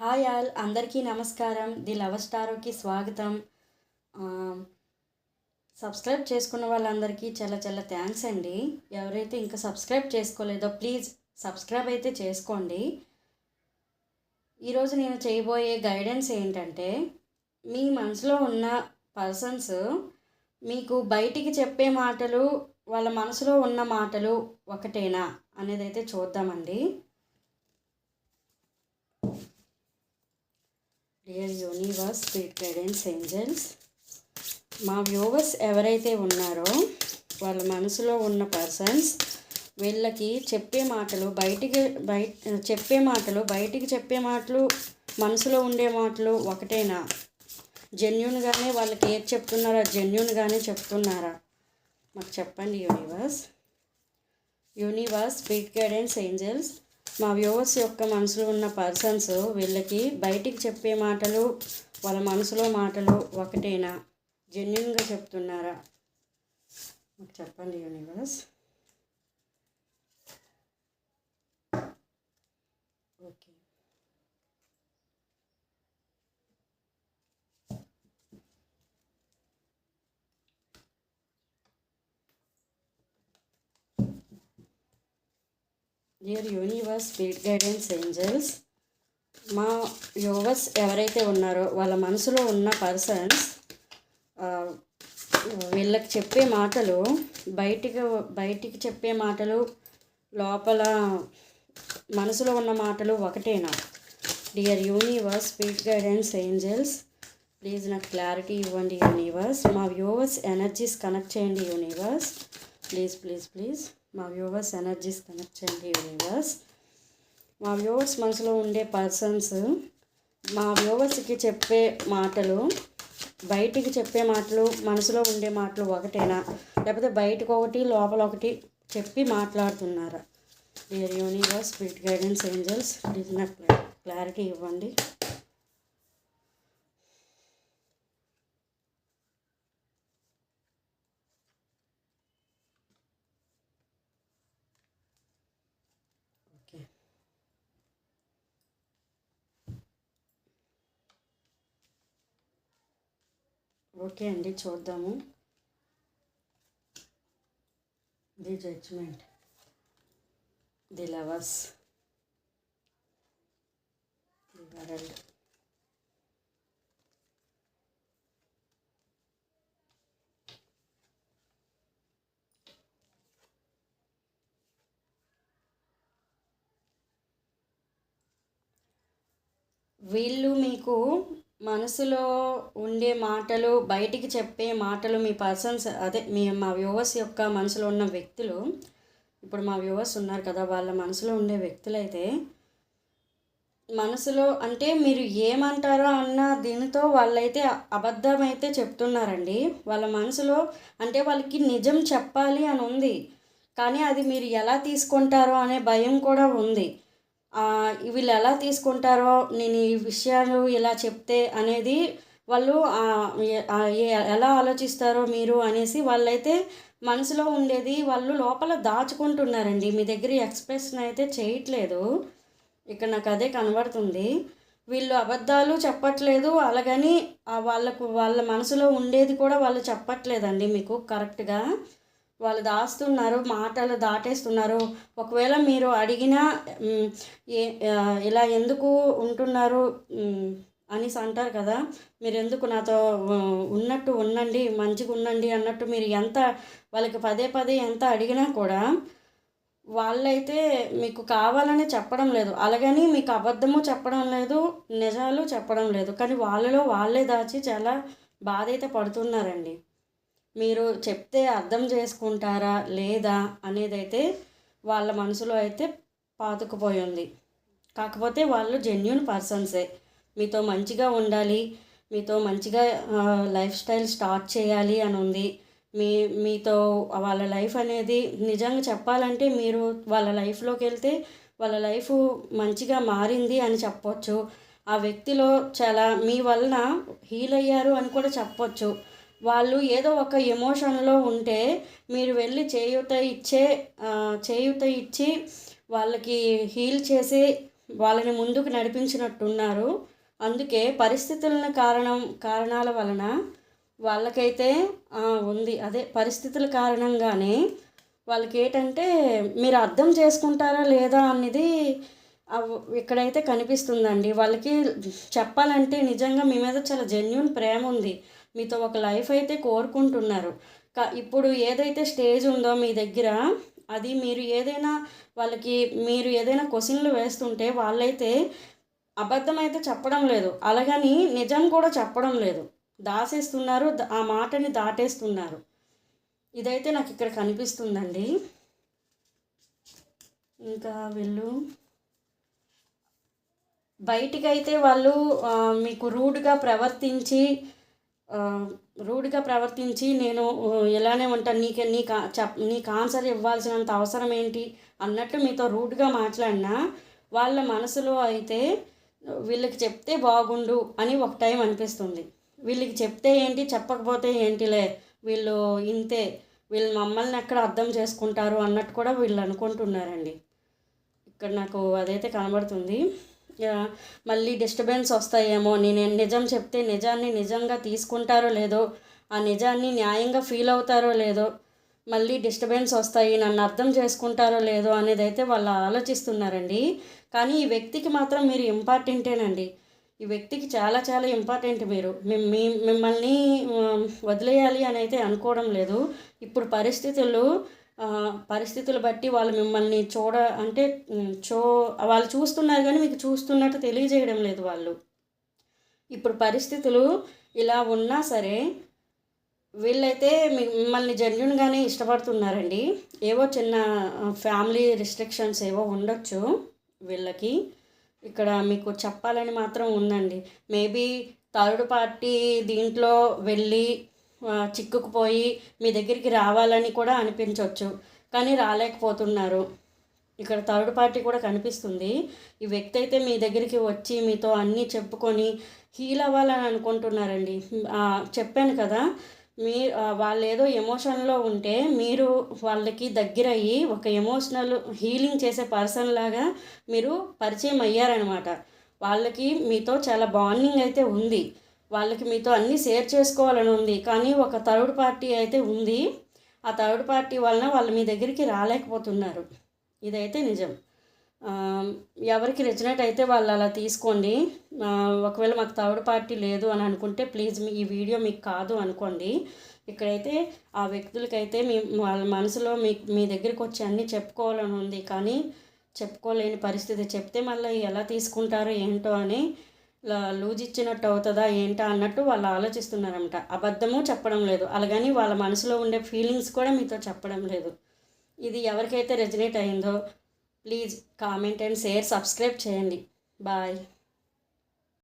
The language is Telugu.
హాయ్ ఆల్ అందరికీ నమస్కారం. ది లవ్ స్టారోకి స్వాగతం. సబ్స్క్రైబ్ చేసుకున్న వాళ్ళందరికీ చాలా చాలా థ్యాంక్స్ అండి. ఎవరైతే ఇంకా సబ్స్క్రైబ్ చేసుకోలేదో ప్లీజ్ సబ్స్క్రైబ్ అయితే చేసుకోండి. ఈరోజు నేను చేయబోయే గైడెన్స్ ఏంటంటే మీ మనసులో ఉన్న పర్సన్స్ మీకు బయటికి చెప్పే మాటలు వాళ్ళ మనసులో ఉన్న మాటలు ఒకటేనా అనేది అయితే చూద్దామండి. Dear universe spirit guidance angels మా వ్యూవర్స్ ఎవరైతే ఉన్నారో వాళ్ళ మనసులో ఉన్న పర్సన్స్ వీళ్ళకి చెప్పే మాటలు బయటికి బయట చెప్పే మాటలు బయటికి చెప్పే మాటలు మనసులో ఉండే మాటలు ఒకటేనా? జెన్యున్గానే వాళ్ళకి ఏది చెప్తున్నారో? జెన్యున్గానే చెప్తున్నారా? మాకు చెప్పండి universe universe spirit guidance angels మా వ్యూవర్స్ యొక్క మనసులో ఉన్న పర్సన్స్ వీళ్ళకి బయటికి చెప్పే మాటలు వాళ్ళ మనసులో మాటలు ఒకటేనా? జెన్యున్గా చెప్తున్నారా? మాకు చెప్పండి universe okay dear universe spirit guidance angels మా యోవర్స్ ఎవరైతే ఉన్నారో వాళ్ళ మనసులో ఉన్న పర్సన్స్ వీళ్ళకి చెప్పే మాటలు బయటికి బయటికి చెప్పే మాటలు లోపల మనసులో ఉన్న మాటలు ఒకటేనా? Dear universe spirit guidance angels please నాకు క్లారిటీ ఇవ్వండి యూనివర్స్ మా వ్యూవర్స్ ఎనర్జీస్ కనెక్ట్ చేయండి యూనివర్స్ ప్లీజ్ ప్లీజ్ ప్లీజ్ మా వ్యూవర్స్ ఎనర్జీస్ కనెక్ట్ చేయండి యూనివర్స్ మా వ్యూవర్స్ మనసులో ఉండే పర్సన్స్ మా వ్యూవర్స్కి చెప్పే మాటలు బయటికి చెప్పే మాటలు మనసులో ఉండే మాటలు ఒకటేనా? లేకపోతే బయటకు ఒకటి లోపల ఒకటి చెప్పి మాట్లాడుతున్నారా? Dear universe spirit guidance angels please నాకు క్లారిటీ ఇవ్వండి ఓకే ఓకే అండి చూద్దాము. The judgement the lovers the world. వీళ్ళు మీకు మనసులో ఉండే మాటలు బయటికి చెప్పే మాటలు మీ పర్సన్స్ అదే మీ మా వ్యూవర్స్ యొక్క మనసులో ఉన్న వ్యక్తులు ఇప్పుడు మా వ్యూవర్స్ ఉన్నారు కదా వాళ్ళ మనసులో ఉండే వ్యక్తులైతే మనసులో అంటే మీరు ఏమంటారో అన్న దీనితో వాళ్ళైతే అబద్ధం అయితే చెప్తున్నారండి. వాళ్ళ మనసులో అంటే వాళ్ళకి నిజం చెప్పాలి అని ఉంది. కానీ అది మీరు ఎలా తీసుకుంటారో అనే భయం కూడా ఉంది. వీళ్ళు ఎలా తీసుకుంటారో నేను ఈ విషయాలు ఇలా చెప్తే అనేది వాళ్ళు ఎలా ఆలోచిస్తారో మీరు అనేసి వాళ్ళైతే మనసులో ఉండేది వాళ్ళు లోపల దాచుకుంటున్నారండి. మీ దగ్గర ఎక్స్ప్రెషన్ అయితే చేయట్లేదు. ఇక్కడ నాకు అదే కనబడుతుంది. వీళ్ళు అబద్ధాలు చెప్పట్లేదు. అలాగని వాళ్ళకు వాళ్ళ మనసులో ఉండేది కూడా వాళ్ళు చెప్పట్లేదండి మీకు కరెక్ట్గా. వాళ్ళు దాస్తున్నారు మాటలు దాటేస్తున్నారు. ఒకవేళ మీరు అడిగినా ఏ ఇలా ఎందుకు ఉంటున్నారు? అనేసి అంటారు కదా మీరు ఎందుకు నాతో ఉన్నట్టు ఉండండి మంచిగా ఉండండి అన్నట్టు మీరు ఎంత వాళ్ళకి పదే పదే ఎంత అడిగినా కూడా వాళ్ళైతే మీకు కావాలని చెప్పడం లేదు. అలాగని మీకు అబద్ధము చెప్పడం లేదు నిజాలు చెప్పడం లేదు. కానీ వాళ్ళలో వాళ్ళే దాచి చాలా బాధ అయితే పడుతున్నారండి. మీరు చెప్తే అర్థం చేసుకుంటారా లేదా అనేది అయితే వాళ్ళ మనసులో అయితే పాతుకుపోయి ఉంది. కాకపోతే వాళ్ళు జెన్యున్ పర్సన్సే మీతో మంచిగా ఉండాలి మీతో మంచిగా లైఫ్ స్టైల్ స్టార్ట్ చేయాలి అని ఉంది. మీ మీతో వాళ్ళ లైఫ్ అనేది నిజంగా చెప్పాలంటే మీరు వాళ్ళ లైఫ్లోకి వెళ్తే వాళ్ళ లైఫ్ మంచిగా మారింది అని చెప్పొచ్చు. ఆ వ్యక్తిలో చాలా మీ వలన హీల్ అయ్యారు అని కూడా చెప్పొచ్చు. వాళ్ళు ఏదో ఒక ఎమోషన్లో ఉంటే మీరు వెళ్ళి చేయూత ఇచ్చే చేయూత ఇచ్చి వాళ్ళకి హీల్ చేసి వాళ్ళని ముందుకు నడిపించినట్టున్నారు. అందుకే పరిస్థితులను కారణం కారణాల వలన వాళ్ళకైతే ఉంది. అదే పరిస్థితుల కారణంగానే వాళ్ళకి ఏంటంటే మీరు అర్థం చేసుకుంటారా లేదా అనేది ఇక్కడైతే కనిపిస్తుందండి. వాళ్ళకి చెప్పాలంటే నిజంగా మీ మీద చాలా జెన్యున్ ప్రేమ ఉంది. మీతో ఒక లైఫ్ అయితే కోరుకుంటున్నారు. కా ఇప్పుడు ఏదైతే స్టేజ్ ఉందో మీ దగ్గర అది మీరు ఏదైనా వాళ్ళకి మీరు ఏదైనా క్వశ్చన్లు వేస్తుంటే వాళ్ళైతే అబద్ధం అయితే చెప్పడం లేదు. అలాగని నిజం కూడా చెప్పడం లేదు. దాసేస్తున్నారు ఆ మాటని దాటేస్తున్నారు. ఇదైతే నాకు ఇక్కడ కనిపిస్తుందండి. ఇంకా వీళ్ళు. బయటికైతే వాళ్ళు మీకు రూడ్గా ప్రవర్తించి రూడ్గా ప్రవర్తించి నేను ఇలానే ఉంటాను నీకు నీకు చెప్ నీకు ఆన్సర్ ఇవ్వాల్సినంత అవసరం ఏంటి అన్నట్టు మీతో రూడ్గా మాట్లాడినా వాళ్ళ మనసులో అయితే వీళ్ళకి చెప్తే బాగుండు అని ఒక టైం అనిపిస్తుంది. వీళ్ళకి చెప్తే ఏంటి చెప్పకపోతే ఏంటిలే వీళ్ళు ఇంతే వీళ్ళు మమ్మల్ని ఎక్కడ అర్థం చేసుకుంటారు అన్నట్టు కూడా వీళ్ళు అనుకుంటున్నారండి. ఇక్కడ నాకు అదైతే కనబడుతుంది. మళ్ళీ డిస్టర్బెన్స్ వస్తాయేమో. నేను నిజం చెప్తే నిజాన్ని నిజంగా తీసుకుంటారో లేదో ఆ నిజాన్ని న్యాయంగా ఫీల్ అవుతారో లేదో మళ్ళీ డిస్టర్బెన్స్ వస్తాయి నన్ను అర్థం చేసుకుంటారో లేదో అనేది అయితే వాళ్ళు ఆలోచిస్తున్నారండి. కానీ ఈ వ్యక్తికి మాత్రం మీరు ఇంపార్టెంటేనండి ఈ వ్యక్తికి చాలా చాలా ఇంపార్టెంట్ మీరు. మీ మిమ్మల్ని వదిలేయాలి అని అయితే అనుకోవడం లేదు. ఇప్పుడు పరిస్థితులు పరిస్థితులు బట్టి వాళ్ళు మిమ్మల్ని చూడ అంటే చూ చో వాళ్ళు చూస్తున్నారు కానీ మీకు చూస్తున్నట్టు తెలియజేయడం లేదు వాళ్ళు. ఇప్పుడు పరిస్థితులు ఇలా ఉన్నా సరే వీళ్ళైతే మీ- మిమ్మల్ని జెన్యున్గానే ఇష్టపడుతున్నారండి. ఏవో చిన్న ఫ్యామిలీ రిస్ట్రిక్షన్స్ ఏవో ఉండొచ్చు వీళ్ళకి. ఇక్కడ మీకు చెప్పాలని మాత్రం ఉందండి. మేబీ థర్డ్ పార్టీ దీంట్లో వెళ్ళి చిక్కుకుపోయి మీ దగ్గరికి రావాలని కూడా అనిపించవచ్చు కానీ రాలేకపోతున్నారు. ఇక్కడ థర్డ్ పార్టీ కూడా కనిపిస్తుంది. ఈ వ్యక్తి అయితే మీ దగ్గరికి వచ్చి మీతో అన్నీ చెప్పుకొని హీల్ అవ్వాలని అనుకుంటున్నారండి. చెప్పాను కదా మీ వాళ్ళు ఏదో ఎమోషన్లో ఉంటే మీరు వాళ్ళకి దగ్గర అయ్యి ఒక ఎమోషనల్ హీలింగ్ చేసే పర్సన్ లాగా మీరు పరిచయం అయ్యారనమాట. వాళ్ళకి మీతో చాలా బాండింగ్ అయితే ఉంది. వాళ్ళకి మీతో అన్నీ షేర్ చేసుకోవాలని ఉంది. కానీ ఒక థర్డ్ పార్టీ అయితే ఉంది. ఆ థర్డ్ పార్టీ వలన వాళ్ళు మీ దగ్గరికి రాలేకపోతున్నారు. ఇదైతే నిజం. ఎవరికి రెచ్చినట్టు అయితే వాళ్ళు అలా తీసుకోండి. ఒకవేళ మాకు థర్డ్ పార్టీ లేదు అని అనుకుంటే ప్లీజ్ మీ ఈ వీడియో మీకు కాదు అనుకోండి. ఇక్కడైతే ఆ వ్యక్తులకైతే మీ వాళ్ళ మనసులో మీ మీ దగ్గరికి వచ్చి అన్నీ చెప్పుకోవాలని ఉంది. కానీ చెప్పుకోలేని పరిస్థితి. చెప్తే మళ్ళీ ఎలా తీసుకుంటారో ఏంటో అని లూజ్ ఇచ్చినట్టు అవుతుందా ఏంటా అన్నట్టు వాళ్ళు ఆలోచిస్తున్నారంట అబద్ధము చెప్పడం లేదు. అలాగని వాళ్ళ మనసులో ఉండే ఫీలింగ్స్ కూడా మీతో చెప్పడం లేదు. ఇది ఎవరికైతే రెజినేట్ అయిందో please comment and share subscribe చేయండి. బాయ్.